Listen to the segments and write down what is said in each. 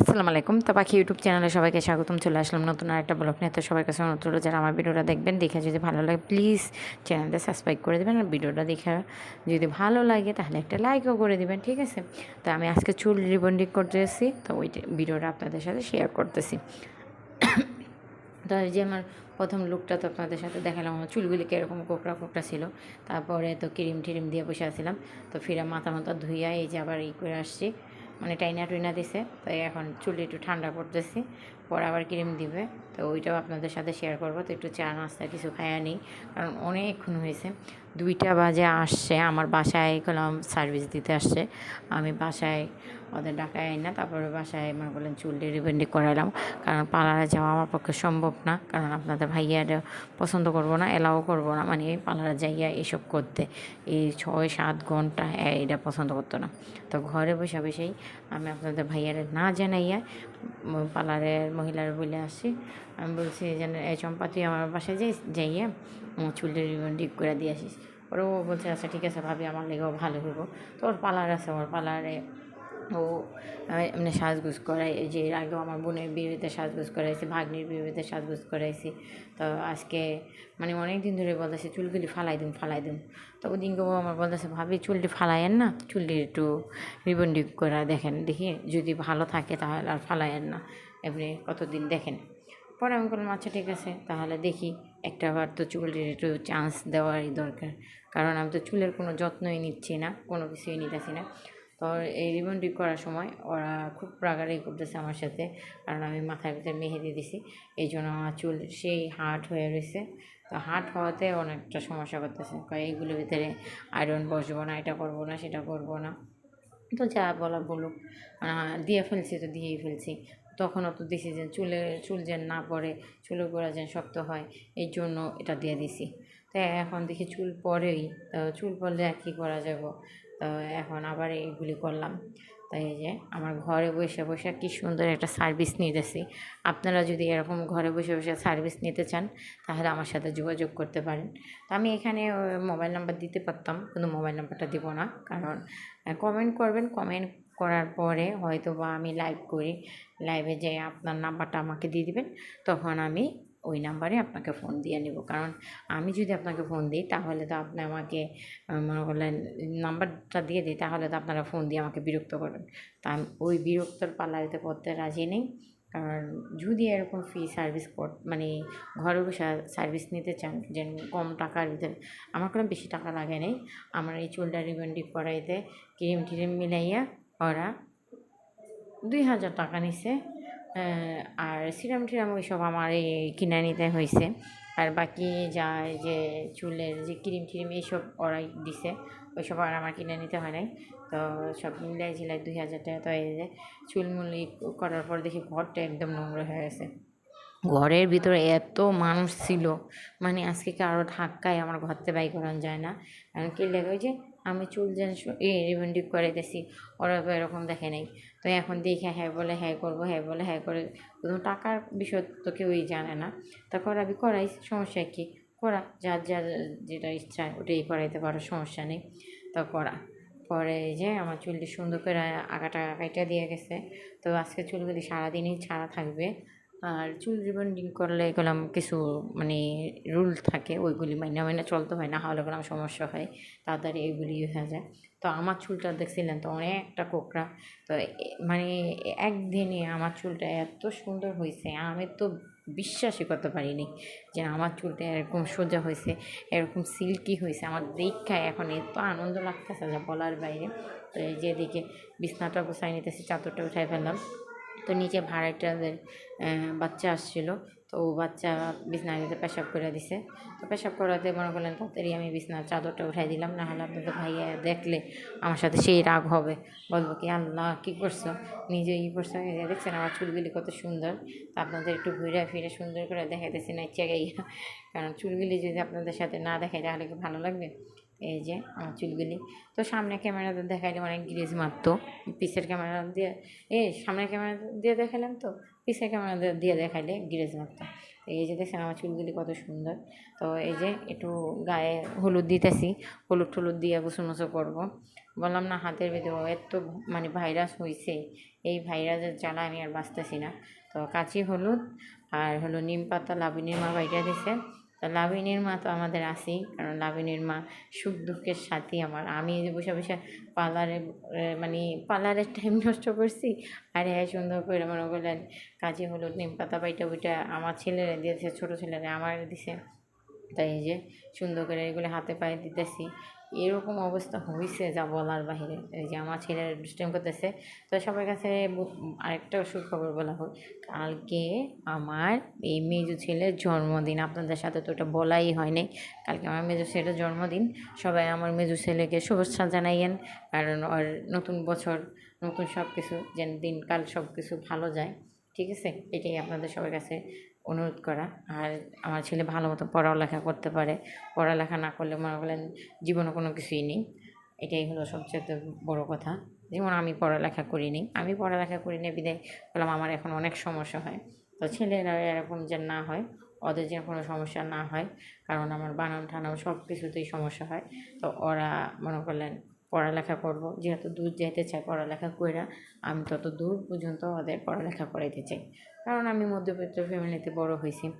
আসসালামু আলাইকুম। তো পাখি ইউটিউব চ্যানেলে সবাইকে স্বাগতম। চলে আসলাম নতুন আর একটা ব্লগ নিয়ে। তো সবার কাছে অনুরোধ রইল, যারা আমার ভিডিওটা দেখবেন, দেখে যদি ভালো লাগে প্লিজ চ্যানেলটা সাবস্ক্রাইব করে দেবেন। আর ভিডিওটা দেখে যদি ভালো লাগে, তাহলে একটা লাইকও করে দেবেন, ঠিক আছে? তো আমি আজকে চুল রিবন্ডিং করতে এসেছি তো ওই ভিডিওটা আপনাদের সাথে শেয়ার করতেছি। তো এই যে আমার প্রথম লুকটা তো আপনাদের সাথে দেখালাম, আমার চুলগুলি কীরকম কোকড়া কোকড়া ছিল। তারপরে তো ক্রিম টিরিম দিয়ে বসে আসছিলাম তো ফিরে মাথা মাথা ধুইয়া এই যে আবার ই করে আসছি। মানে টাইনা টুইনা দিছে তো এখন চুলি একটু ঠান্ডা করতেছি পরে আবার ক্রিম দিবে। তো ওইটাও আপনাদের সাথে শেয়ার করব। তো একটু চা, নাস্তা কিছু খায়া নিই, কারণ অনেকক্ষণ হয়েছে। দুইটা বাজে আসছে, আমার বাসায় গেলাম সার্ভিস দিতে আসছে। আমি বাসায় ওদের ডাকায় না তারপরে বাসায় মনে করলেন চুল রিবেন্ডি করালাম কারণ পার্লারে যাওয়া আমার পক্ষে সম্ভব না, কারণ আপনাদের ভাইয়ারা পছন্দ করব না, এলাও করব না। মানে পার্লারে যাইয়া এসব করতে, এই ছয়, সাত ঘণ্টা এটা পছন্দ করতো না। তো ঘরে বসে বসেই আমি আপনাদের ভাইয়ারে না জানাইয়া পার্লারের মহিলার বলে আসি আমি বলছি যেন এই চম্পা তুই আমার বাসায় যাই, যাইয়া চুলটা রিবন্ডি করে দিয়ে আসিস। ওরা ও বলছে আচ্ছা ঠিক আছে ভাবি, আমার লেগেও ভালো হইব। তো ওর পার্লার আছে, ওর পার্লারে ও এমনি সাজগুজ করাই যে এর আগেও আমার বোনের বিয়েতে সাজগুজ করাইছি, ভাগ্নির বিয়েতে সাজগুজ করাইছি। তো আজকে মানে অনেক দিন ধরে বলতেছে, চুলগুলি ফালাই দিন ফালাই দিন তো ওদিনকে ও আমার বলতেছে, ভাবি, চুলটি ফালাইয়েন না, চুলটি একটু রিবন্ডি করে দেখেন, দেখি যদি ভালো থাকে তাহলে আর ফালাইয়েন না। এমনি কতদিন দেখেন। পরে আমি বললাম আচ্ছা ঠিক আছে, তাহলে দেখি একটা বার তো চুলের একটু চান্স দেওয়ারই দরকার। কারণ আমি তো চুলের কোনো যত্নই নিচ্ছি না, কোনো কিছুই নিতেছি না। তো এই রিবন্ডিং করার সময় ওরা খুব রাগারাগি করতেছে আমার সাথে, কারণ আমি মাথার ভিতরে মেহেদি দিছি, এই জন্য আমার চুল সেই হার্ড হয়ে রয়েছে। তো হার্ড হওয়াতে অনেকটা সমস্যা করতেছে এইগুলোর ভিতরে আয়রন বসবো না, এটা করব না, সেটা করব না। তো যা বলা বলুক দিয়ে ফেলছি তো দিয়েই ফেলছি। তখনও অত দিছি যে চুলে, চুল যেন না পড়ে চুলের গোড়া যেন শক্ত হয়, এই জন্য এটা দিয়ে দিছি। তো এখন দেখি চুল পরেই তো চুল পড়লে কী করা যাব? তো এখন আবার এইগুলি করলাম। তাই যে আমার ঘরে বসে বসে কী সুন্দর একটা সার্ভিস নিতেছি। আপনারা যদি এরকম ঘরে বসে বসে সার্ভিস নিতে চান, তাহলে আমার সাথে যোগাযোগ করতে পারেন। তো আমি এখানে মোবাইল নাম্বার দিতে পারতাম, কিন্তু মোবাইল নাম্বারটা দিব না, কারণ কমেন্ট করবেন কমেন্ট করার পরে হয়তো বা আমি লাইভ করি। লাইভে যে আপনার নাম্বারটা আমাকে দিয়ে দিবেন, তখন আমি ওই নাম্বারে আপনাকে ফোন দিয়ে নেব। কারণ আমি যদি আপনাকে ফোন দিই, তাহলে তো আপনি আমাকে মনে করলেন নাম্বারটা দিয়ে দিই, তাহলে তো আপনারা ফোন দিয়ে আমাকে বিরক্ত করবেন। তা আমি ওই বিরক্তর পাল্লাতে করতে রাজি নেই। কারণ যদি এরকম ফ্রি সার্ভিস কর মানে ঘরে বসে সার্ভিস নিতে চান, যে কম টাকার ভিতরে, আমার কোনো বেশি টাকা লাগে নেই। আমার এই চুলটা রিবন্ডি করাইতে ক্রিম টিরিম মিলাইয়া ওরা দুই হাজার টাকা নিছে। আর সিরাম টিরাম ওইসব আমার এই কিনে নিতে হয়েছে আর বাকি যা যে চুলের যে ক্রিম ট্রিম এইসব ওরাই দিছে। ওইসব আর আমার কিনে নিতে হয় নাই। তো সব মিলাই ঝিলাই দুই হাজার টাকা তো এই যে চুলমুলি করার পর দেখি ঘরটা একদম নোংরা হয়ে গেছে। ঘরের ভিতরে এত মানুষ ছিল মানে আজকে আরও ধাক্কায় আমার ঘর থেকে বাই করানো যায় না। কারণ কি লেগে ওই যে আমি চুল যেন এ রিবন্ডিং করাইতেছি, ওরা এরকম দেখে নেই। তো এখন দেখে হ্যাঁ বলে হ্যাঁ করব হ্যাঁ বলে হ্যাঁ করে কোনো টাকার বিষয় তো কেউই জানে না। তা করাবি করাই, সমস্যা কি? করা, যার যার যেটা ইচ্ছা ওটাই করাইতে পারো, সমস্যা নেই। তো করা। পরে যে আমার চুলটি সুন্দর করে আঁকাটা আঁকাইটা দিয়ে গেছে। তো আজকে চুলগুলি সারাদিনই ছাড়া থাকবে। আর চুল রিবন্ডিং করলে এগুলাম কিছু মানে রুল থাকে, ওইগুলি মাইনা মাইনা চলতে হয়, না হলে কোনো সমস্যা হয়, তাড়াতাড়ি এগুলি হয়ে যায়। তো আমার চুলটা দেখছিলেন তো অনেকটা কোকড়া, তো মানে একদিনে আমার চুলটা এত সুন্দর হয়েছে, আমি তো বিশ্বাসই করতে পারিনি যে আমার চুলটা এরকম সোজা হয়েছে, এরকম সিল্কি হয়েছে, আমার দীক্ষায় এখন এত আনন্দ লাগতেছে যা বলার বাইরে। তো এই যেদিকে বিছনাটা গুছাই নিতেছি, চাদরটা উঠাই ফেললাম। তো নিচে ভাড়াটাদের বাচ্চা আসছিল। তো ও বাচ্চা বিছনার ভিতরে পেশাব করে দিছে। তো পেশাব করাতে মনে করলেন তাড়াতাড়ি আমি বিছনার চাদরটা উঠাই দিলাম। না হলে আপনাদের ভাইয়া দেখলে আমার সাথে সেই রাগ হবে। বলব কি, আল্লাহ, কী করছ? নিজে ই করছ? দেখছেন আমার চুলগুলি কত সুন্দর। তো আপনাদের একটু ঘুরে ফিরে সুন্দর করে দেখাইতেছি না ইচ্ছা গাইয়া। কারণ চুলগুলি যদি আপনাদের সাথে না দেখাই তাহলে কি ভালো লাগবে? এই যে আমার চুলগুলি। তো সামনে ক্যামেরাতে দেখাইলে অনেক গ্রিজ মারতো। পিসের ক্যামেরা দিয়ে এ সামনের ক্যামেরা দিয়ে দেখালাম তো পিসের ক্যামেরা দিয়ে দেখাইলে গ্রিজ মারতো। এই যে দেখছেন আমার চুলগুলি কত সুন্দর। তো এই যে একটু গায়ে হলুদ দিতেছি, হলুদ টলুদ দিয়ে গোসল মোসল করব। বললাম, না, হাতের ভিতরে এত মানে ভাইরাস হয়েছে এই ভাইরাসের জ্বালা আমি আর বাঁচতেছি না। তো কাঁচি হলুদ আর হলো নিম পাতা লাবিনীর মা বাইটা দিছে। তো লাবিনীর মা তো আমাদের আসেই, কারণ লাবিনীর মা সুখ দুঃখের সাথী আমার। আমি যে বসে বসে পার্লারে মানে পার্লারের টাইম নষ্ট করছি, আর হ্যাঁ সুন্দর করে মনে করলেন, কাজে হলুদ নিম পাতা বাইটা ওইটা আমার ছেলেরা দিয়েছে, ছোটো ছেলেরা আমার দিছে। তাই যে সুন্দর করে এগুলো হাতে পায়ে দিতেছি। এরকম অবস্থা হয়েছে যা বলার বাহিরে। এই যে আমার ছেলের দুষ্টাইম করতেছে, তো সবার কাছে আরেকটা সুখবর বলা হোক। কালকে আমার এই মেজু ছেলের জন্মদিন, আপনাদের সাথে তো ওটা বলাই হয়নি কালকে আমার মেজু ছেলের জন্মদিন, সবাই আমার মেজু ছেলেকে শুভেচ্ছা জানাইয়েন। কারণ ওর নতুন বছর, নতুন সব কিছু যেন দিনকাল সব কিছু ভালো যায়। ঠিক আছে? এটাই আপনাদের সবার কাছে অনুরোধ করা। আর আমার ছেলে ভালো মতো পড়ালেখা করতে পারে। পড়ালেখা না করলে মনে করেন জীবনে কোনো কিছুই নেই। এটাই হলো সবচেয়ে বড় কথা। যেমন আমি পড়ালেখা করিনি। আমি পড়ালেখা করিনি বিদায় বললাম আমার এখন অনেক সমস্যা হয়। তো ছেলেরা এরকম যে না হয়, ওদের যেন কোনো সমস্যা না হয়, কারণ আমার বানান টানাও সব কিছুতেই সমস্যা হয়। তো ওরা মনে করলেন, পড়ালেখা করব। যেহেতু দূর যাইতে চাই পড়ালেখা কইরা, আমি তত দূর পর্যন্ত ওদের পড়ালেখা করাইতে চাই। কারণ আমি মধ্যবিত্ত ফ্যামিলিতে বড় হয়েছি।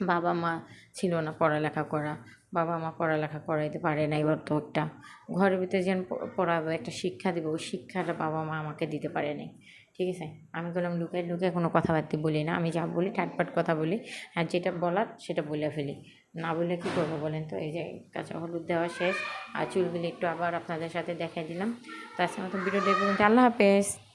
বাবা মা ছিল না পড়ালেখা করা। বাবা মা পড়ালেখা করাইতে পারে নাই তো একটা ঘরের ভিতরে যেন পড়াবো, একটা শিক্ষা দেবো, ওই শিক্ষাটা বাবা মা আমাকে দিতে পারে নাই। ঠিক আছে? আমি বললাম লুকাই লুকাই কোনো কথাবার্তা বলি না। আমি যা বলি ঠাটপাট কথা বলি। আর যেটা বলার, সেটা বলে ফেলি। না বলে কী করব বলেন তো? এই যে কাঁচা হলুদ দেওয়া শেষ। আর চুলগুলি একটু আবার আপনাদের সাথে দেখাই দিলাম। তো আজকের মতন ভিডিও দেখবেন আল্লাহ হাফেজ।